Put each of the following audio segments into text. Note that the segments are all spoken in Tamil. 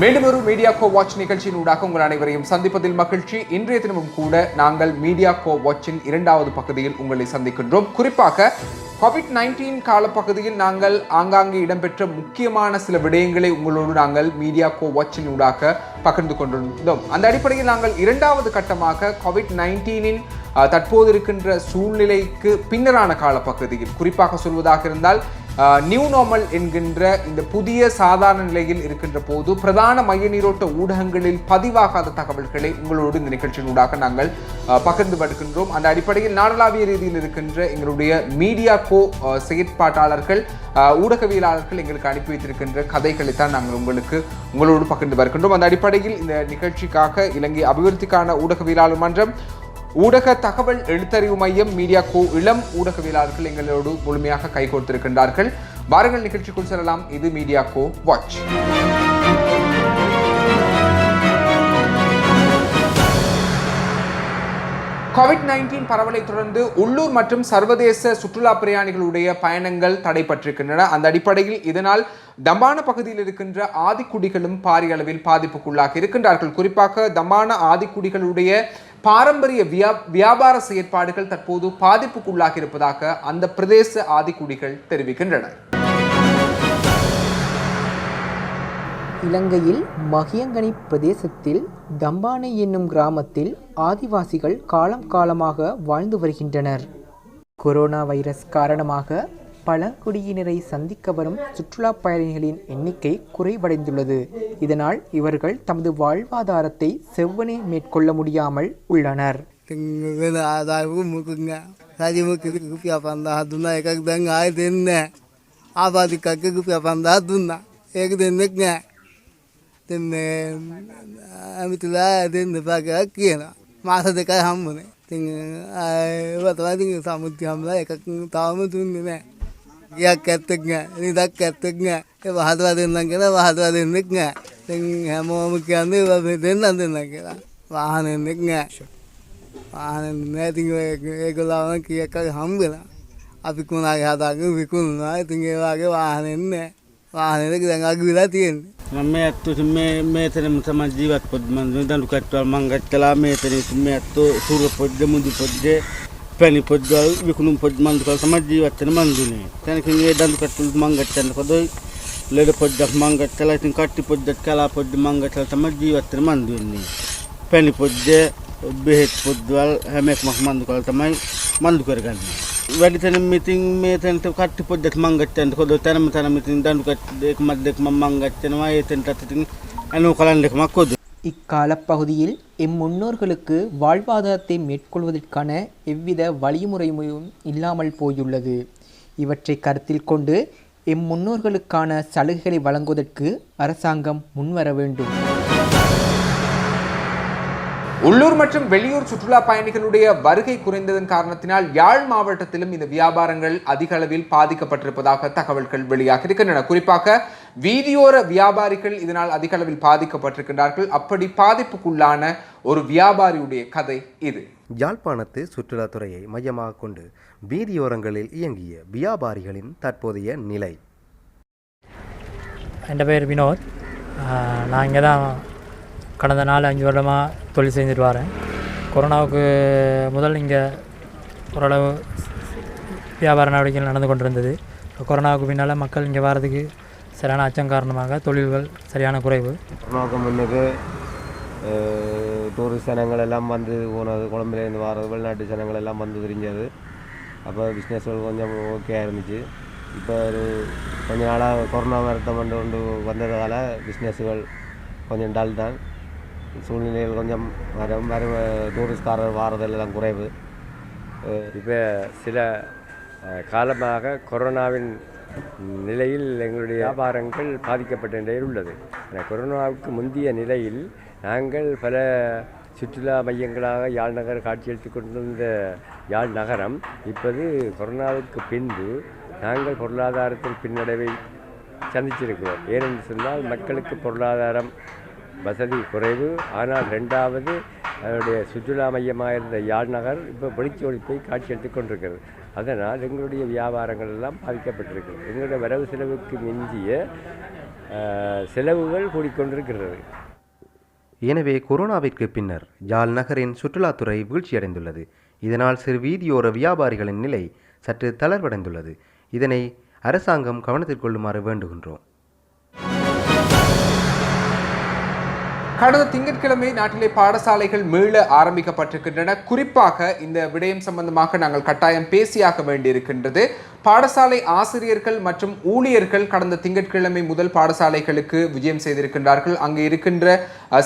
மீண்டும் ஒரு மீடியா கோ வாட்ச் நிகழ்ச்சியின் ஊடாக உங்கள் அனைவரையும் சந்திப்பதில் மகிழ்ச்சி. இன்றைய தினமும் கூட நாங்கள் மீடியா கோ வாட்சின் இரண்டாவது பகுதியில் உங்களை சந்திக்கின்றோம். குறிப்பாக கோவிட் நைன்டீன் காலப்பகுதியில் நாங்கள் ஆங்காங்கே இடம்பெற்ற முக்கியமான சில விடயங்களை உங்களோடு நாங்கள் மீடியா கோ வாட்சின் ஊடாக பகிர்ந்து கொண்டிருந்தோம். அந்த அடிப்படையில் நாங்கள் இரண்டாவது கட்டமாக கோவிட் நைன்டீனின் தற்போது இருக்கின்ற சூழ்நிலைக்கு பின்னரான காலப்பகுதியில் குறிப்பாக சொல்வதாக இருந்தால் நியூ நார்மல் என்கின்ற இந்த புதிய சாதாரண நிலையில் இருக்கின்ற போது பிரதான மைய நீரோட்ட ஊடகங்களில் பதிவாகாத தகவல்களை உங்களோடு இந்த நிகழ்ச்சியின் ஊடாக நாங்கள் பகிர்ந்து வருகின்றோம் அந்த அடிப்படையில் நாடளாவிய ரீதியில் இருக்கின்ற எங்களுடைய மீடியா கோ செயற்பாட்டாளர்கள் ஊடகவியலாளர்கள் எங்களுக்கு அனுப்பி வைத்திருக்கின்ற கதைகளை தான் நாங்கள் உங்களுக்கு உங்களோடு பகிர்ந்து வருகின்றோம் அந்த அடிப்படையில் இந்த நிகழ்ச்சிக்காக இலங்கை அபிவிருத்திக்கான ஊடகவியலாளர் மன்றம் ஊடக தகவல் எழுத்தறிவு மையம் மீடியா கோ இளம் ஊடகவியலாளர்கள் எங்களோடு முழுமையாக கைகோர்த்திருக்கின்றார்கள் வாருங்கள் நிகழ்ச்சிக்குள் செல்லலாம். இது media go watch. Covid nineteen பரவலை தொடர்ந்து உள்ளூர் மற்றும் சர்வதேச சுற்றுலா பிரயாணிகளுடைய பயணங்கள் தடைபட்டிருக்கின்றன. அந்த அடிப்படையில் இதனால் தம்பான பகுதியில் இருக்கின்ற ஆதிக்குடிகளும் பாரிய அளவில் பாதிப்புக்குள்ளாக இருக்கின்றார்கள். குறிப்பாக தம்பான ஆதிக்குடிகளுடைய பாரம்பரிய வியா வியாபார செயற்பாடுகள் தற்போது பாதிப்புக்குள்ளாக இருப்பதாக அந்த பிரதேச ஆதிக்குடிகள் தெரிவிக்கின்றன. இலங்கையில் மகியங்கனி பிரதேசத்தில் தம்பானை என்னும் கிராமத்தில் ஆதிவாசிகள் காலம் காலமாக வாழ்ந்து வருகின்றனர். கொரோனா வைரஸ் காரணமாக பழங்குடியினரை சந்திக்க வரும் சுற்றுலா பயணிகளின் எண்ணிக்கை குறைவடைந்துள்ளது. இதனால் இவர்கள் தமது வாழ்வாதாரத்தை செவ்வனே மேற்கொள்ள முடியாமல் உள்ளனர். ஆபாதி கக்கு பேப்பந்தா துண்ணா ஏகுது என்னக்குங்க ඉතින් ඇමිතුලා ඉතින් දෙපාකයක් කියනවා. මාස දෙකයි හම්බුනේ. ඉතින් ඒවා තමයි ඉතින් සමුද්‍ය හම්බලා එකක් තාම දුන්නේ නැහැ. ගියක් ඇත්තෙක් නෑ. නිදක් ඇත්තෙක් නෑ. ඒ වහදවා දෙන්නම් කියලා වහදවා දෙන්නෙක් නෑ. ඉතින් හැමෝම කියන්නේ ඒවා දෙන්නම් දෙන්නම් කියලා. වාහනෙන්නෙක් නෑ. වාහනෙන් නෑ. ඉතින් ඒගොල්ලෝ කීයක් හම්බෙලා. අපි කුණාගේ හදාගෙන විකුණුනා. ඉතින් ඒ වගේ වාහනෙන් නෑ. වාහනෙක දැන් අගවිලා තියෙන්නේ. මේ ඇත්තු මේ මේතනම තම ජීවත් පොඩ් මන් දඩු කට්වල් මංගත් කලා මේතන මේ ඇත්තු සුර පොඩ්ඩ මුදු පොඩ්ඩේ පැණි පොඩ්ගල් විකුණුම් පොඩ් මන්දු කල තම ජීවත්තන මන්දුනේ. තැනකින් ඒ දඩු කට්වල් මංගත්තන්න කොදොයි ලෙඩ පොඩ්ඩක් මංගත් කලා ඉතින් කට්ටි පොඩ්ඩත් කලා පොඩ්ඩ මංගතල තම ජීවත්තන මන්දුන්නේ පැණි පොඩ්ඩේ බෙහෙත් පොද්වල් හැමෙක් මක් මන්දු කල තමයි මන්දු කරගන්න. වැඩි තැන මිතින් මේ තැනට කට්ටි පොද්දක් මංගත්තන්ට කොද තැනම තැන මිතින් දඩුකත් දෙක් මත් දෙක් මංගත්තනවා ඒතෙන්ට අතිතින් ඇනු කලන්ඩෙක්මක් කොද இக்காலப்பகுதியில் எம் முன்னோர்களுக்கு வாழ்வாதாரத்தை மேற்கொள்வதற்கான எவ்வித வழிமுறையும் இல்லாமல் போயுள்ளது இவற்றை கருத்தில் கொண்டு எம் முன்னோர்களுக்கான சலுகைகளை வழங்குவதற்கு அரசாங்கம் முன்வர வேண்டும் உள்ளூர் மற்றும் வெளியூர் சுற்றுலா பயணிகளுடைய வருகை குறைந்ததன் காரணத்தினால் யாழ் மாவட்டத்திலும் இந்த வியாபாரங்கள் அதிக அளவில் பாதிக்கப்பட்டிருப்பதாக தகவல்கள் வெளியாக இருக்கின்றன. குறிப்பாக வீதியோர வியாபாரிகள் இதனால் அதிக அளவில் பாதிக்கப்பட்டிருக்கின்றார்கள். அப்படி பாதிப்புக்குள்ளான ஒரு வியாபாரியுடைய கதை இது. யாழ்ப்பாணத்து சுற்றுலாத்துறையை மையமாக கொண்டு வீதியோரங்களில் இயங்கிய வியாபாரிகளின் தற்போதைய நிலை. என் பேர் வினோத். நான் இங்கே தான் கடந்த நாலு அஞ்சு வருடமாக தொழில் செஞ்சுட்டு வரேன். கொரோனாவுக்கு முதல் இங்கே ஓரளவு வியாபார நடவடிக்கைகள் நடந்து கொண்டிருந்தது. இப்போ கொரோனாவுக்கு பின்னால் மக்கள் இங்கே வர்றதுக்கு சரியான அச்சம் காரணமாக தொழில்கள் சரியான குறைவு. கொரோனாவுக்கு முன்னுக்கு டூரிஸ்ட் ஜனங்கள் எல்லாம் வந்து போனது குழம்புலேருந்து வர்றது வெளிநாட்டு ஜனங்கள் எல்லாம் வந்து தெரிஞ்சது அப்போ பிஸ்னஸ்கள் கொஞ்சம் ஓகே இருந்துச்சு. இப்போ ஒரு கொஞ்ச நாளாக கொரோனா வருத்தம் கொண்டு கொண்டு வந்ததால் பிஸ்னஸ்கள் கொஞ்சம் டல் தான். சூழ்நிலைகள் கொஞ்சம் வர வர டூரிஸ்ட்காரர் வாரதெல்லாம் குறைவு. இப்போ சில காலமாக கொரோனாவின் நிலையில் எங்களுடைய வியாபாரங்கள் பாதிக்கப்பட்ட நிலையில் உள்ளது. கொரோனாவுக்கு முந்தைய நிலையில் நாங்கள் பல சுற்றுலா மையங்களாக யாழ் நகர் காட்சியளித்து கொண்டிருந்த யாழ் நகரம் இப்போது கொரோனாவுக்கு பின்பு நாங்கள் பொருளாதாரத்தில் பின்னடைவை சந்திச்சிருக்கிறோம். ஏனென்று சொன்னால் மக்களுக்கு பொருளாதாரம் வசதி குறைவு. ஆனால் ரெண்டாவது அதனுடைய சுற்றுலா மையமாக இருந்த யாழ் நகர் இப்போ வெளிச்சோடி போய் காட்சி எடுத்து கொண்டிருக்கிறது. அதனால் எங்களுடைய வியாபாரங்கள் எல்லாம் பாதிக்கப்பட்டிருக்கிறது. எங்களுடைய வரவு செலவுக்கு மிஞ்சிய செலவுகள் கூடிக்கொண்டிருக்கிறது. எனவே கொரோனாவிற்கு பின்னர் யாழ் நகரின் சுற்றுலாத்துறை வீழ்ச்சியடைந்துள்ளது. இதனால் சிறு வீதியோர வியாபாரிகளின் நிலை சற்று தளர்வடைந்துள்ளது. இதனை அரசாங்கம் கவனத்தில் கொள்ளுமாறு வேண்டுகின்றோம். கடந்த திங்கட்கிழமை நாட்டிலே பாடசாலைகள் மீள ஆரம்பிக்கப்பட்டிருக்கின்றன. குறிப்பாக இந்த விடயம் சம்பந்தமாக நாங்கள் கட்டாயம் பேசியாக வேண்டியிருக்கின்றது. பாடசாலை ஆசிரியர்கள் மற்றும் ஊழியர்கள் கடந்த திங்கட்கிழமை முதல் பாடசாலைகளுக்கு விஜயம் செய்திருக்கின்றார்கள். அங்கு இருக்கின்ற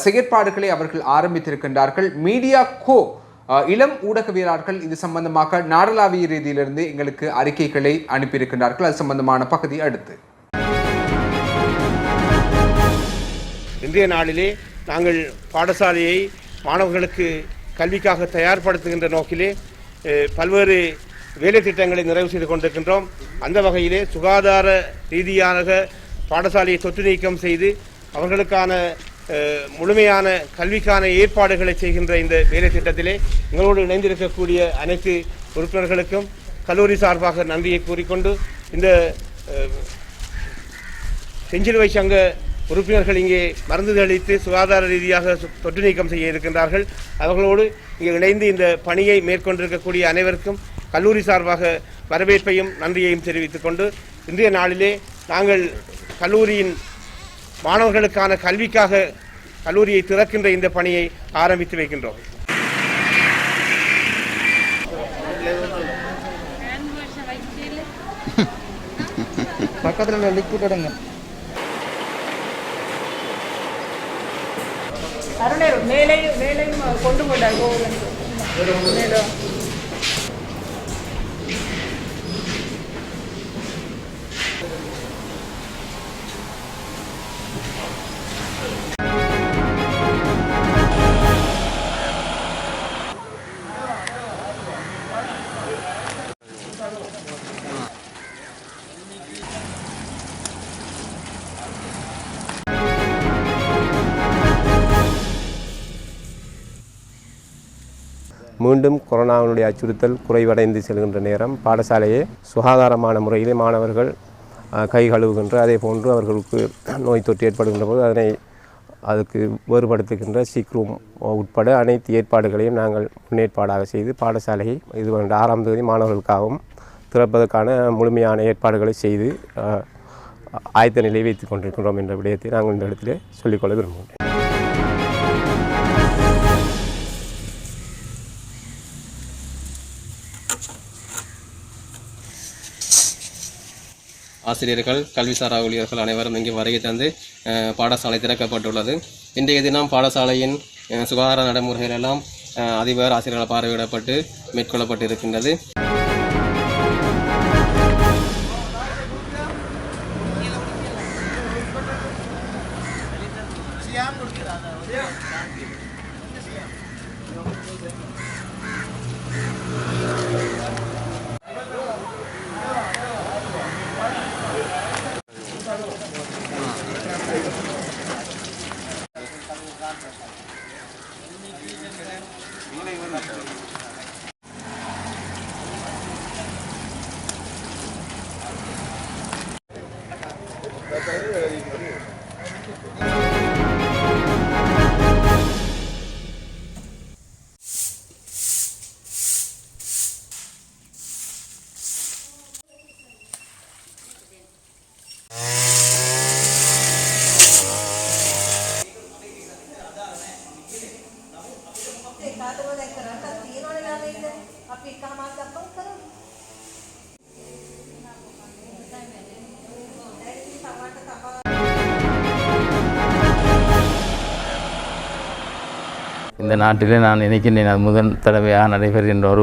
செயற்பாடுகளை அவர்கள் ஆரம்பித்திருக்கின்றார்கள். மீடியா கோ இளம் ஊடகவியலாளர்கள் இது சம்பந்தமாக நாடளாவிய ரீதியிலிருந்து எங்களுக்கு அறிக்கைகளை அனுப்பியிருக்கின்றார்கள். அது சம்பந்தமான பகுதி அடுத்து. இன்றைய நாளிலே நாங்கள் பாடசாலையை மாணவர்களுக்கு கல்விக்காக தயார்படுத்துகின்ற நோக்கிலே பல்வேறு வேலை திட்டங்களை நிறைவு செய்து கொண்டிருக்கின்றோம். அந்த வகையிலே சுகாதார ரீதியாக பாடசாலையை தொற்று நீக்கம் செய்து அவர்களுக்கான முழுமையான கல்விக்கான ஏற்பாடுகளை செய்கின்ற இந்த வேலை திட்டத்திலே எங்களோடு இணைந்திருக்கக்கூடிய அனைத்து உறுப்பினர்களுக்கும் கல்லூரி சார்பாக நன்றியை கூறிக்கொண்டு இந்த செஞ்சிலுவை சங்க உறுப்பினர்கள் இங்கே மருந்து அளித்து சுகாதார ரீதியாக தொற்று நீக்கம் செய்ய இருக்கின்றார்கள். அவர்களோடு இங்கே இணைந்து இந்த பணியை மேற்கொண்டிருக்கக்கூடிய அனைவருக்கும் கல்லூரி சார்பாக வரவேற்பையும் நன்றியையும் தெரிவித்துக் கொண்டு இன்றைய நாளிலே நாங்கள் கல்லூரியின் மாணவர்களுக்கான கல்விக்காக கல்லூரியை திறக்கின்ற இந்த பணியை ஆரம்பித்து வைக்கின்றோம். பக்கத்தில் லிக்விட் எடுங்க. அருணே மேலே மேலையும் கொண்டு போட்டார் கோவில் மேலும் மீண்டும் கொரோனாவினுடைய அச்சுறுத்தல் குறைவடைந்து செல்கின்ற நேரம் பாடசாலையை சுகாதாரமான முறையிலே மாணவர்கள் கை கழுவுகின்ற அதே போன்று அவர்களுக்கு நோய் தொற்று ஏற்படுகின்ற போது அதனை அதுக்கு வேறுபடுத்துகின்ற சீக்ரூம் உட்பட அனைத்து ஏற்பாடுகளையும் நாங்கள் முன்னேற்பாடாக செய்து பாடசாலையை இது ஆறாம் தேதி மாணவர்களுக்காகவும் திறப்பதற்கான முழுமையான ஏற்பாடுகளை செய்து ஆயத்த நிலை வைத்துக் கொண்டிருக்கின்றோம் என்ற விடயத்தை நாங்கள் இந்த இடத்திலே சொல்லிக்கொள்ள விரும்புகிறேன் ஆசிரியர்கள் கல்விசாரா ஊழியர்கள் அனைவரும் இங்கே வருகை தந்து அஹ், பாடசாலை திறக்கப்பட்டுள்ளது. இன்றைய தினம் பாடசாலையின் சுகாதார நடைமுறைகள் எல்லாம் அஹ், அதிபர் ஆசிரியர்களால் பார்வையிடப்பட்டு மேற்கொள்ளப்பட்டு இருக்கின்றது இந்த நாட்டிலே நான் நினைக்கின்றேன். அது முதல் தடவையாக நடைபெறுகின்ற ஒரு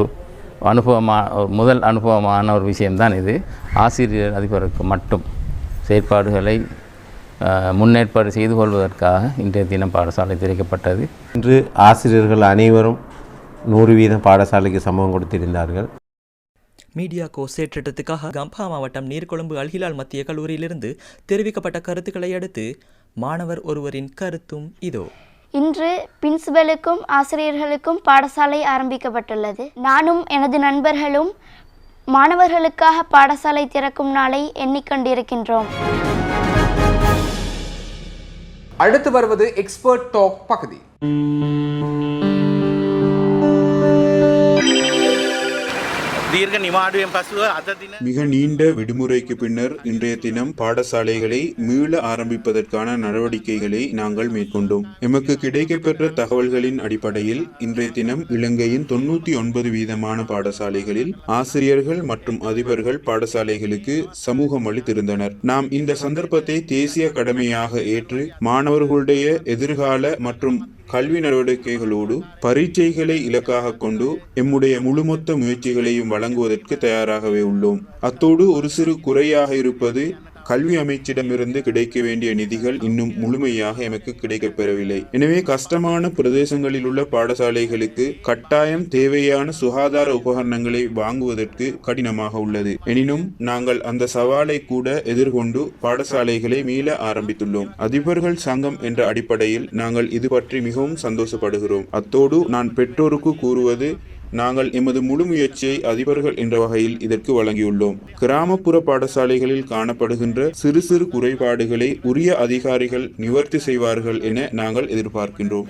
அனுபவமான ஒரு முதல் அனுபவமான ஒரு விஷயம்தான் இது. ஆசிரியர் அதிபருக்கு மட்டும் செயற்பாடுகளை முன்னேற்பாடு செய்து கொள்வதற்காக இன்றைய தினம் பாடசாலை திறக்கப்பட்டது. இன்று ஆசிரியர்கள் அனைவரும் நூறு வீதம் பாடசாலைக்கு சமம் கொடுத்திருந்தார்கள். மீடியா கோ சேற்றிட்டத்துக்காக கம்பா மாவட்டம் நீர்கொழும்பு அல்ஹிலால் மத்திய கல்லூரியிலிருந்து தெரிவிக்கப்பட்ட கருத்துக்களை அடுத்து மாணவர் ஒருவரின் கருத்தும் இதோ. இன்று பிரின்சிபலுக்கும் ஆசிரியர்களுக்கும் பாடசாலை ஆரம்பிக்கப்பட்டுள்ளது. நானும் எனது நண்பர்களும் மாணவர்களுக்காக பாடசாலை திறக்கும் நாளை எண்ணிக்கொண்டிருக்கின்றோம். அடுத்து வருவது எக்ஸ்பர்ட் டாக் பகுதி. மிக நீண்ட விடுமுறைக்கு பின்னர் இன்றைய தினம் பாடசாலைகளை மீள ஆரம்பிப்பதற்கான நடவடிக்கைகளை நாங்கள் மேற்கொண்டோம். எமக்கு கிடைக்கப்பெற்ற தகவல்களின் அடிப்படையில் இன்றைய தினம் இலங்கையின் தொன்னூத்தி ஒன்பது வீதமான பாடசாலைகளில் ஆசிரியர்கள் மற்றும் அதிபர்கள் பாடசாலைகளுக்கு சமூகம் அளித்திருந்தனர். நாம் இந்த சந்தர்ப்பத்தை தேசிய கடமையாக ஏற்று மாணவர்களுடைய எதிர்கால மற்றும் கல்வி நடவடிக்கைகளோடு பரீட்சைகளை இலக்காக கொண்டு எம்முடைய முழுமொத்த முயற்சிகளையும் வழங்குவதற்கு தயாராகவே உள்ளோம். அத்தோடு ஒரு சிறு குறையாக இருப்பது கல்வி அமைச்சிடமிருந்து கிடைக்க வேண்டிய நிதிகள் இன்னும் முழுமையாக எமக்கு கிடைக்கப்பெறவில்லை. எனவே கஷ்டமான பிரதேசங்களில் உள்ள பாடசாலைகளுக்கு கட்டாயம் தேவையான சுகாதார உபகரணங்களை வாங்குவதற்கு கடினமாக உள்ளது. எனினும் நாங்கள் அந்த சவாலை கூட எதிர்கொண்டு பாடசாலைகளை மீள ஆரம்பித்துள்ளோம். அதிபர்கள் சங்கம் என்ற அடிப்படையில் நாங்கள் இது பற்றி மிகவும் சந்தோஷப்படுகிறோம். அத்தோடு நான் பெற்றோருக்கு கூறுவது நாங்கள் எமது முழு முயற்சியை அதிபர்கள் என்ற வகையில் இதற்கு வழங்கியுள்ளோம். கிராமப்புற பாடசாலைகளில் காணப்படுகின்ற சிறு சிறு குறைபாடுகளை உரிய அதிகாரிகள் நிவர்த்தி செய்வார்கள் என நாங்கள் எதிர்பார்க்கின்றோம்.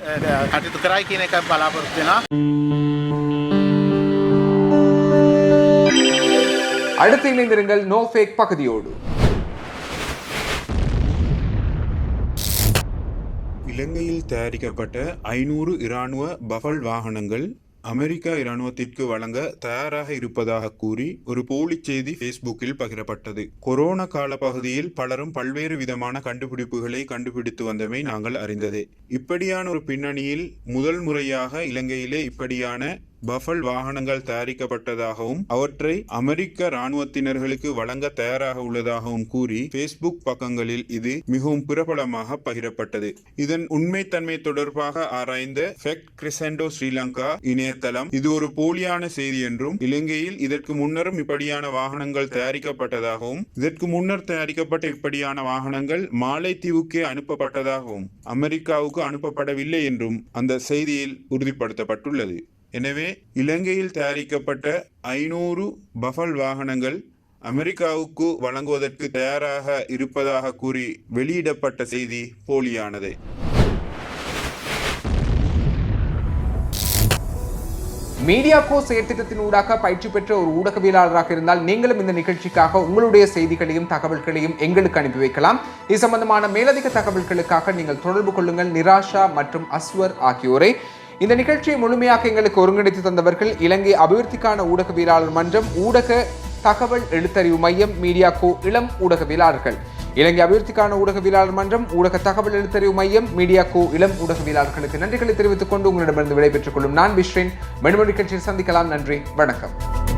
அடுத்து இணைந்திருங்கள் நோ ஃபேக் பகுதியோடு. இலங்கையில் தயாரிக்கப்பட்ட ஐநூறு இராணுவ பஃபல் வாகனங்கள் அமெரிக்கா இராணுவத்திற்கு வழங்க தயாராக இருப்பதாக கூறி ஒரு போலி செய்தி ஃபேஸ்புக்கில் பகிரப்பட்டது. கொரோனா கால பகுதியில் பலரும் பல்வேறு விதமான கண்டுபிடிப்புகளை கண்டுபிடித்து வந்தமை நாங்கள் அறிந்ததே. இப்படியான ஒரு பின்னணியில் முதல் முறையாக இலங்கையிலே இப்படியான பஃபல் வாகனங்கள் தயாரிக்கப்பட்டதாகவும் அவற்றை அமெரிக்க இராணுவத்தினர்களுக்கு வழங்க தயாராக உள்ளதாகவும் கூறி ஃபேஸ்புக் பக்கங்களில் இது மிகவும் பிரபலமாக பகிரப்பட்டது. இதன் உண்மைத்தன்மை தொடர்பாக ஆராய்ந்த ஃபெக்ட் கிரிசெண்டோ ஸ்ரீலங்கா இணையதளம் இது ஒரு போலியான செய்தி என்றும் இலங்கையில் இதற்கு முன்னரும் இப்படியான வாகனங்கள் தயாரிக்கப்பட்டதாகவும் இதற்கு முன்னர் தயாரிக்கப்பட்ட இப்படியான வாகனங்கள் மாலைத்தீவுக்கே அனுப்பப்பட்டதாகவும் அமெரிக்காவுக்கு அனுப்பப்படவில்லை என்றும் அந்த செய்தியில் உறுதிப்படுத்தப்பட்டுள்ளது. எனவே இலங்கையில் தயாரிக்கப்பட்ட ஐநூறு பஃபல் வாகனங்கள் அமெரிக்காவுக்கு வழங்குவதற்கு தயாராக இருப்பதாக கூறி வெளியிடப்பட்ட செய்தி போலியானது. மீடியா மீடியாக்கோ செயற்திட்டத்தின் ஊடாக பயிற்சி பெற்ற ஒரு ஊடகவியலாளராக இருந்தால் நீங்களும் இந்த நிகழ்ச்சிக்காக உங்களுடைய செய்திகளையும் தகவல்களையும் எங்களுக்கு அனுப்பி வைக்கலாம். இது சம்பந்தமான மேலதிக தகவல்களுக்காக நீங்கள் தொடர்பு கொள்ளுங்கள். நிராஷா மற்றும் அஸ்வர் ஆகியோரை இந்த நிகழ்ச்சியை முழுமையாக எங்களுக்கு ஒருங்கிணைத்து தந்தவர்கள் இலங்கை அபிவிருத்திக்கான ஊடகவியலாளர் மன்றம் ஊடக தகவல் எழுத்தறிவு மையம் மீடியாக்கோ இளம் ஊடகவியலாளர்கள். இலங்கை அபிவிருத்திக்கான ஊடகவியலாளர் மன்றம் ஊடக தகவல் எழுத்தறிவு மையம் மீடியா கோ இளம் ஊடகவியலாளர்களுக்கு நன்றிகளை தெரிவித்துக் கொண்டு உங்களிடமிருந்து விடைபெற்றுக் கொள்ளும் நான் பிஸ்ரின் மெனுமொழி நிகழ்ச்சியில் சந்திக்கலாம். நன்றி. வணக்கம்.